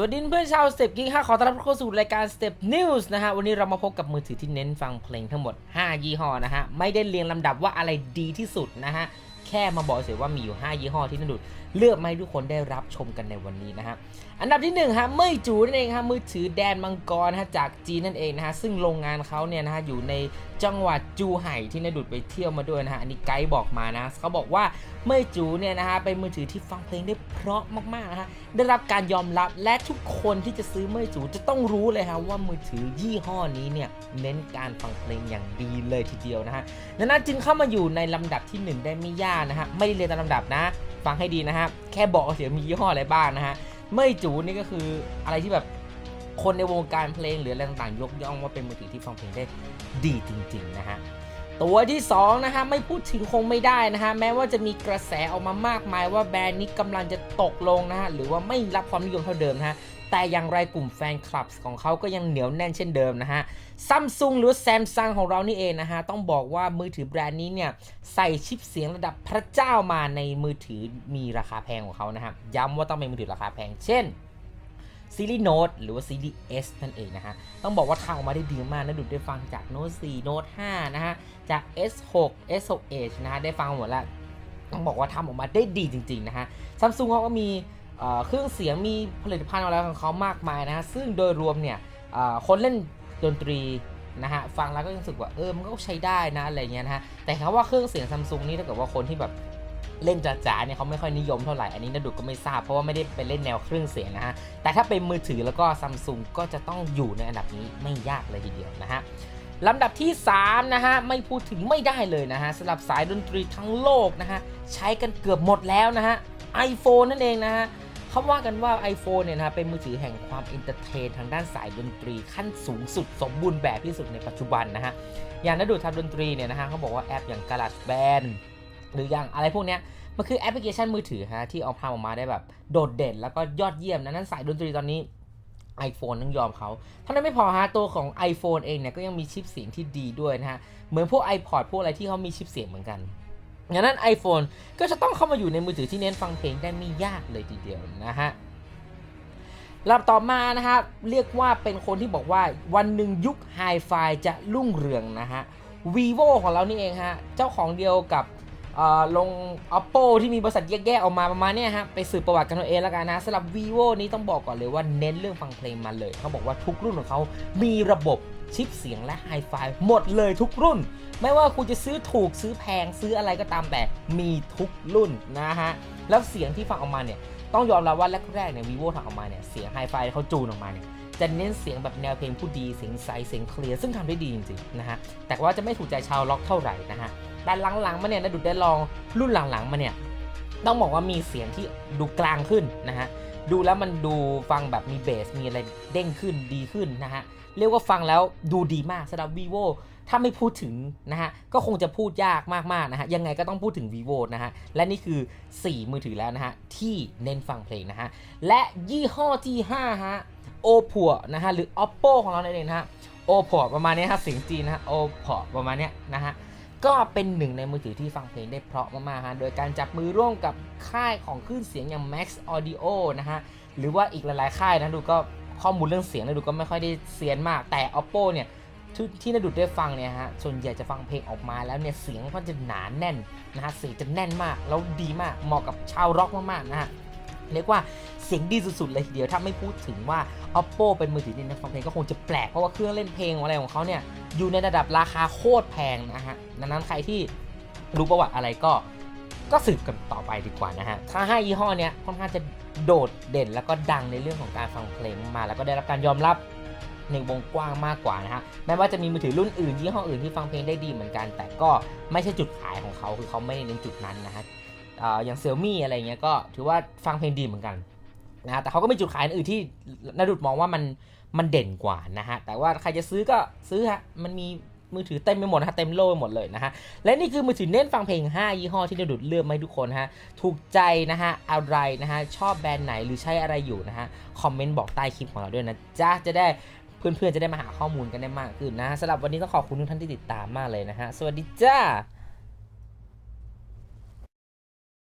สวัสดีเพื่อนชาวสเต็ปกิ๊กค่ะขอต้อนรับเข้าสู่รายการสเต็ปนิวส์นะฮะวันนี้เรามาพบกับมือถือที่เน้นฟังเพลงทั้งหมด 5 ยี่ห้อนะฮะไม่ได้เรียงลำดับว่าอะไรดีที่สุดนะฮะ แค่มาบอกเฉยว่ามีอยู่ 5 ยี่ห้อที่นันดุดเลือกมาให้ทุกคนได้รับชมกันในวันนี้นะฮะอันดับที่1ฮะเมยจูนั่นเองฮะมือถือแดนมังกรฮะจากจีนนั่นเองนะฮะซึ่งโรงงานเขาเนี่ยนะฮะอยู่ในจังหวัดจูไห่ที่นดุดไปเที่ยวมาด้วยนะฮะอันนี้ไกด์บอกมานะเขาบอกว่าเมยจูเนี่ยนะฮะเป็นมือถือที่ฟังเพลงได้เพราะมากๆนะฮะได้รับการยอมรับและทุกคนที่จะซื้อเมยจูจะต้องรู้เลยฮะว่ามือถือยี่ห้อนี้เนี่ยเน้นการฟังเพลงอย่างดีเลยทีเดียวนะฮะดังนั้นจึงเข้ามาอยู่ในลำดับที่หนึ่งได้ไม่ยากนะฮะไม่ได้เรียนตามลำดับนะ ฟังให้ดีนะฮะแค่บอกเสียมียี่ห้ออะไรบ้างนะฮะไม่จูนี่ก็คืออะไรที่แบบคนในวงการเพลงหรืออะไรต่างๆ ยกย่องว่าเป็นมือถือที่ฟังเพลงได้ดีจริง ๆ นะฮะ ตัวที่2นะฮะไม่พูดถึงคงไม่ได้นะฮะแม้ว่าจะมีกระแสออกมามากมายว่าแบรนด์นี้กำลังจะตกลงนะฮะหรือว่าไม่รับความนิยมเท่าเดิมนะฮะแต่อย่างไรกลุ่มแฟนคลับของเขาก็ยังเหนียวแน่นเช่นเดิมนะฮะซัมซุงหรือแซมซังของเรานี่เองนะฮะ ต้องบอกว่ามือถือแบรนด์นี้เนี่ย ใส่ชิปเสียงระดับพระเจ้ามาในมือถือมีราคาแพงของเขานะฮะย้ำว่าต้องเป็นมือถือราคาแพง เช่น ซีรีส์โน้ตหรือว่าซีรีส์ S นั่นเองนะฮะ ต้องบอกว่าทำออกมาได้ดีมากนะดูได้ฟังจากโน้ต4โน้ต5นะฮะ จาก S6 S6 Edge นะฮะ ได้ฟังหมดแล้วต้องบอกว่าทำออกมาได้ดีจริง ๆ นะฮะซัมซุงเขาก็มีเครื่องเสียงมีผลิตภัณฑ์อะไรของเขามากมายนะฮะ ซึ่งโดยรวมเนี่ยคนเล่นดนตรีนะฮะฟังแล้วก็รู้สึกว่าเออมันก็ใช้ได้นะอะไรเงี้ยนะฮะแต่คำว่าเครื่องเสียงซัมซุงนี่ถ้าเกิดว่าคนที่แบบ เล่นจ๋าๆเนี่ยเขาไม่ค่อยนิยมเท่าไหร่ อันนี้นาดุก็ไม่ทราบเพราะว่าไม่ได้ไปเล่นแนวเครื่องเสียงนะฮะ แต่ถ้าเป็นมือถือแล้วก็ซัมซุงก็จะต้องอยู่ในอันดับนี้ไม่ยากเลยทีเดียวนะฮะลำดับที่ 3 นะฮะ ไม่พูดถึงไม่ได้เลยนะฮะสำหรับสายดนตรีทั้งโลกนะฮะ ใช้กันเกือบหมดแล้วนะฮะ iPhone นั่นเองนะฮะเขาว่ากันว่า iPhone เนี่ยนะฮะเป็นมือถือแห่งความเอนเตอร์เทนทางด้านสายดนตรีขั้นสูงสุดสมบูรณ์แบบที่สุดในปัจจุบันนะฮะอย่างนัดดูทำดนตรีเนี่ยนะฮะเขาบอกว่าแอปอย่าง GarageBand หรืออย่างอะไรพวกเนี้ยมันคือแอปพลิเคชันมือถือฮะที่เอาทำออกมาได้แบบโดดเด่น แล้วก็ยอดเยี่ยมนะนั้นสายดนตรีตอนนี้ iPhone ต้องยอมเขาเท่านั้นไม่พอฮะตัวของ iPhone เองเนี่ยก็ยังมีชิปเสียงที่ดีด้วยนะฮะเหมือนพวก iPod พวกอะไรที่เขามีชิปเสียงเหมือนกันงั้นนั้น iPhone ก็จะต้องเข้ามาอยู่ในมือถือที่เน้นฟังเพลงได้ไม่ยากเลยทีเดียวนะฮะลำต่อมานะฮะเรียกว่าเป็นคนที่บอกว่าวันหนึ่งยุคไฮไฟจะรุ่งเรืองนะฮะ vivo ของเรานี่เองฮะ เจ้าของเดียวกับ ลง oppo ที่มีบริษัทแยกๆออกมาประมาณนี้ฮะไปสืบประวัติกันเอาเองแล้วกันนะสำหรับ vivo นี้ต้องบอกก่อนเลยว่าเน้นเรื่องฟังเพลงมาเลย เขาบอกว่าทุกรุ่นของเขามีระบบชิปเสียงและไฮไฟหมดเลยทุกรุ่น ไม่ว่าคุณจะซื้อถูกซื้อแพงซื้ออะไรก็ตามแต่มีทุกรุ่นนะฮะ แล้วเสียงที่ฟังออกมาเนี่ย ต้องยอมรับว่าแรกๆเนี่ย vivo ทำออกมาเนี่ย เสียงไฮไฟเขาจูนออกมาเนี่ย จะเน้นเสียงแบบแนวเพลงผู้ดีเสียงใสเสียงเคลียร์ซึ่งทำได้ดีจริงๆนะฮะแต่ว่าจะไม่ถูกใจชาวล็อกเท่าไหร่นะฮะแต่หลังๆมาเนี่ยนะดูได้ลองรุ่นหลังๆมาเนี่ยต้องบอกว่ามีเสียงที่ดูกลางขึ้นนะฮะดูแล้วมันดูฟังแบบมีเบสมีอะไรเด้งขึ้นดีขึ้นนะฮะเรียกว่าฟังแล้วดูดีมากสำหรับ vivo ถ้าไม่พูดถึงนะฮะก็คงจะพูดยากมากๆนะฮะยังไงก็ต้องพูดถึง vivo นะฮะและนี่คือ 4 มือถือแล้วนะฮะที่เน้นฟังเพลงนะฮะและยี่ห้อที่5ฮะ oppo นะฮะหรือ oppo ของเรานั่นเองนะฮะ oppo ประมาณนี้ครับเสียงจีนนะฮะ oppo ประมาณนี้นะฮะก็เป็นหนึ่งในมือถือที่ฟังเพลงได้เพราะมากๆฮะโดยการจับมือร่วมกับค่ายของคลื่นเสียงอย่าง Max Audio นะฮะหรือว่าอีกหลายๆค่ายนะดูก็ข้อมูลเรื่องเสียงนะดูก็ไม่ค่อยได้เซียนมากแต่ Oppo เนี่ย ที่ที่นาดูได้ฟังเนี่ยฮะส่วนใหญ่จะฟังเพลงออกมาแล้วเนี่ยเสียงมันจะหนาแน่นนะฮะเสียงจะแน่นมากแล้วดีมากเหมาะกับชาวร็อกมากๆนะฮะเรียกว่าเสียงดีสุดๆเลยทีเดียวถ้าไม่พูดถึงว่า Oppo เป็นมือถือที่น้นฟังเพลงก็คงจะแปลกเพราะว่าเครื่องเล่นเพลงอะไรของเขาเนี่ยอยู่ในระดับราคาโคตรแพงนะฮะดังนั้นใครที่รู้ประวัติอะไรก็ก็สืบกันต่อไปดีกว่านะฮะถ้าให้ยี่ห้อเนี้ยค่อนข้างจะโดดเด่นแล้วก็ดังในเรื่องของการฟังเพลงมา แล้วก็ได้รับการยอมรับ ในวงกว้างมากกว่านะฮะแม้ว่าจะมีมือถือรุ่นอื่นยี่ห้ออื่นที่ฟังเพลงได้ดีเหมือนกัน แต่ก็ไม่ใช่จุดขายของเขาคือเขาไม่ได้เน้นจุดนั้นนะฮะอย่างเซี่ยมี่อะไรเงี้ยก็ถือว่าฟังเพลงดีเหมือนกันนะฮะแต่เขาก็มีจุดขายอื่นที่นาดุดมองว่ามันมันเด่นกว่านะฮะแต่ว่าใครจะซื้อก็ซื้อฮะมันมีมือถือเต็มไปหมดนะฮะเต็มโลกไปหมดเลยนะฮะและนี่คือมือถือเน้นฟังเพลง 5 ยี่ห้อที่นาดุดเลือกมาให้ทุกคนฮะถูกใจนะฮะอะไรนะฮะชอบแบรนด์ไหนหรือใช้อะไรอยู่นะฮะคอมเมนต์บอกใต้คลิปของเราด้วยนะจ๊ะจะได้ เพื่อนๆจะได้มาหาข้อมูลกันได้มากขึ้นนะฮะสำหรับวันนี้ต้องขอบคุณทุกท่านที่ติดตามมากเลยนะฮะสวัสดีจ้า